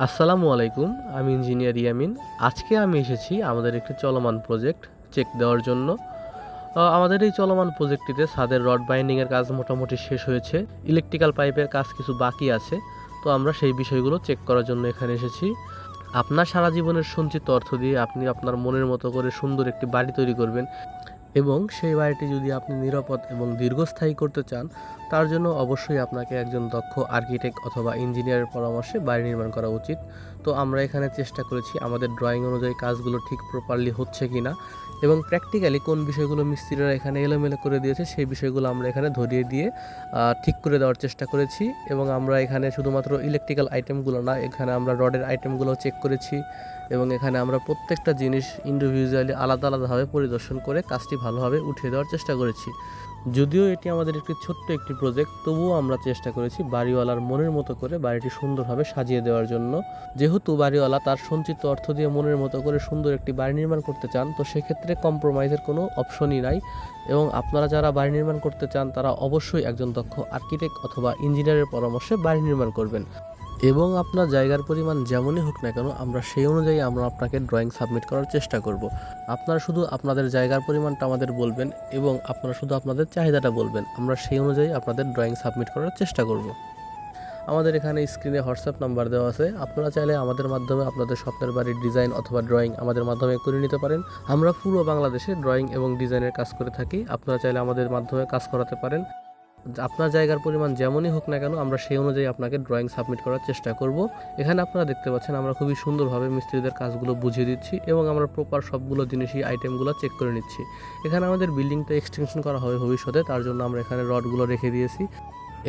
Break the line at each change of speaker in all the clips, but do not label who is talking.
আসসালামু আলাইকুম, আমি ইঞ্জিনিয়ার ইয়ামিন। আজকে আমি এসেছি আমাদের একটি চলমান প্রজেক্ট চেক দেওয়ার জন্য। আমাদের এই চলমান প্রজেক্টটিতে ছাদের রড বাইন্ডিংয়ের কাজ মোটামুটি শেষ হয়েছে, ইলেকট্রিক্যাল পাইপের কাজ কিছু বাকি আছে, তো আমরা সেই বিষয়গুলো চেক করার জন্য এখানে এসেছি। আপনার সারা জীবনের সঞ্চিত অর্থ দিয়ে আপনি আপনার মনের মতো করে সুন্দর একটি বাড়ি তৈরি করবেন এবং সেই বাড়িটি যদি আপনি নিরাপদ এবং দীর্ঘস্থায়ী করতে চান তার জন্য অবশ্যই আপনাকে একজন দক্ষ আর্কিটেক্ট অথবা ইঞ্জিনিয়ারের পরামর্শে বাড়ি নির্মাণ করা উচিত। তো আমরা এখানে চেষ্টা করেছি আমাদের ড্রয়িং অনুযায়ী কাজগুলো ঠিক প্রপারলি হচ্ছে কি না এবং প্র্যাকটিক্যালি কোন বিষয়গুলো মিস্ত্রিরা এখানে এলোমেলো করে দিয়েছে সেই বিষয়গুলো আমরা এখানে ধরিয়ে দিয়ে ঠিক করে দেওয়ার চেষ্টা করেছি এবং আমরা এখানে শুধুমাত্র ইলেকট্রিক্যাল আইটেমগুলো না, এখানে আমরা রডের আইটেমগুলো চেক করেছি এবং এখানে আমরা প্রত্যেকটা জিনিস ইন্ডিভিজুয়ালি আলাদা আলাদাভাবে পরিদর্শন করে কাজটি ভালোভাবে উঠিয়ে দেওয়ার চেষ্টা করেছি। যদিও এটি আমাদের একটি ছোট্ট একটি প্রজেক্ট তবুও আমরা চেষ্টা করেছি বাড়িওয়ালার মনের মতো করে বাড়িটি সুন্দরভাবে সাজিয়ে দেওয়ার জন্য। যেহেতু বাড়িওয়ালা তার সঞ্চিত অর্থ দিয়ে মনের মতো করে সুন্দর একটি বাড়ি নির্মাণ করতে চান, তো সেক্ষেত্রে কম্প্রোমাইজের কোনো অপশনই নাই। এবং আপনারা যারা বাড়ি নির্মাণ করতে চান, তারা অবশ্যই একজন দক্ষ আর্কিটেক্ট অথবা ইঞ্জিনিয়ারের পরামর্শে বাড়ি নির্মাণ করবেন। এবং আপনার জায়গার পরিমাণ যেমনই হোক না কেন, আমরা সেই অনুযায়ী আমরা আপনাকে ড্রয়িং সাবমিট করার চেষ্টা করব। আপনারা শুধু আপনাদের জায়গার পরিমাণটা আমাদের বলবেন এবং আপনারা শুধু আপনাদের চাহিদাটা বলবেন। আমরা সেই অনুযায়ী আপনাদের ড্রয়িং সাবমিট করার চেষ্টা করব। আমাদের এখানে স্ক্রিনে হোয়াটসঅ্যাপ নাম্বার দেওয়া আছে। আপনারা চাইলে আমাদের মাধ্যমে আপনাদের স্বপ্নের বাড়ির ডিজাইন অথবা ড্রয়িং আমাদের মাধ্যমে করে নিতে পারেন। আমরা পুরো বাংলাদেশে ড্রয়িং এবং ডিজাইনের কাজ করে থাকি। আপনারা চাইলে আমাদের মাধ্যমে কাজ করাতে পারেন। আপনার জায়গার পরিমাণ যেমনই হোক না কেন, আমরা সেই অনুযায়ী আপনাকে ড্রয়িং সাবমিট করার চেষ্টা করব। এখানে আপনারা দেখতে পাচ্ছেন, আমরা খুবই সুন্দরভাবে মিস্ত্রিদের কাজগুলো বুঝিয়ে দিচ্ছি এবং আমরা প্রপার সবগুলো জিনিসই আইটেমগুলো চেক করে নিচ্ছি। এখানে আমাদের বিল্ডিংটা এক্সটেনশন করা হবে ভবিষ্যতে, তার জন্য আমরা এখানে রডগুলো রেখে দিয়েছি।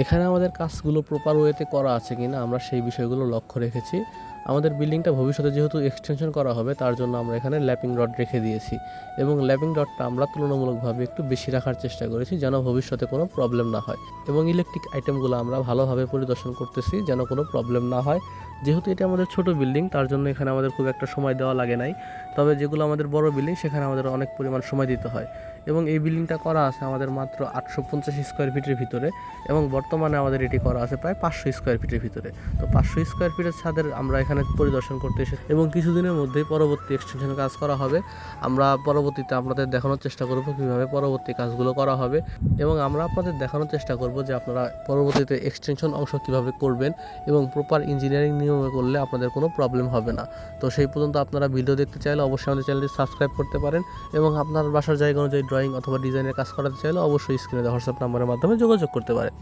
এখানে আমাদের কাজগুলো প্রপার ওয়েতে করা আছে কিনা, আমরা সেই বিষয়গুলো লক্ষ্য রেখেছি। আমাদের বিল্ডিংটা ভবিষ্যতে যেহেতু এক্সটেনশন করা হবে, তার জন্য আমরা এখানে ল্যাপিং রড রেখে দিয়েছি। এবং ল্যাপিং রডটা আমরা তুলনামূলকভাবে একটু বেশি রাখার চেষ্টা করেছি যেন ভবিষ্যতে কোনো প্রবলেম না হয়। এবং ইলেকট্রিক আইটেমগুলো আমরা ভালোভাবে পরিদর্শন করতেছি যেন কোনো প্রবলেম না হয়। যেহেতু এটা আমাদের ছোট বিল্ডিং তার জন্য এখানে আমাদের খুব একটা সময় দেওয়া লাগে নাই। তবে যেগুলো আমাদের বড় বিল্ডিং সেখানে আমাদের অনেক পরিমাণ সময় দিতে হয়। এবং এই বিল্ডিংটা করা আছে আমাদের মাত্র আটশো পঞ্চাশ স্কোয়ার ফিটের ভিতরে এবং বর্তমানে আমাদের এটি করা আছে প্রায় পাঁচশো স্কোয়ার ফিটের ভিতরে। তো পাঁচশো স্কোয়ার ফিটের ছাদের আমরা এখানে পরিদর্শন করতে এসে এবং কিছুদিনের মধ্যেই পরবর্তী এক্সটেনশন কাজ করা হবে। আমরা পরবর্তীতে আপনাদের দেখানোর চেষ্টা করব কীভাবে পরবর্তী কাজগুলো করা হবে এবং আমরা আপনাদের দেখানোর চেষ্টা করব যে আপনারা পরবর্তীতে এক্সটেনশন অংশ কীভাবে করবেন এবং প্রপার ইঞ্জিনিয়ারিং নিয়মে করলে আপনাদের কোনো প্রবলেম হবে না। তো সেই পর্যন্ত আপনারা ভিডিও দেখতে চাইলে অবশ্যই আমাদের চ্যানেলটি সাবস্ক্রাইব করতে পারেন এবং আপনার বাসার জায়গা অনুযায়ী ড্রয়িং অথবা ডিজাইনের কাজ করাতে চাইলে অবশ্যই স্ক্রিনে হোয়াটসঅ্যাপ নাম্বারের মাধ্যমে যোগাযোগ করতে পারেন।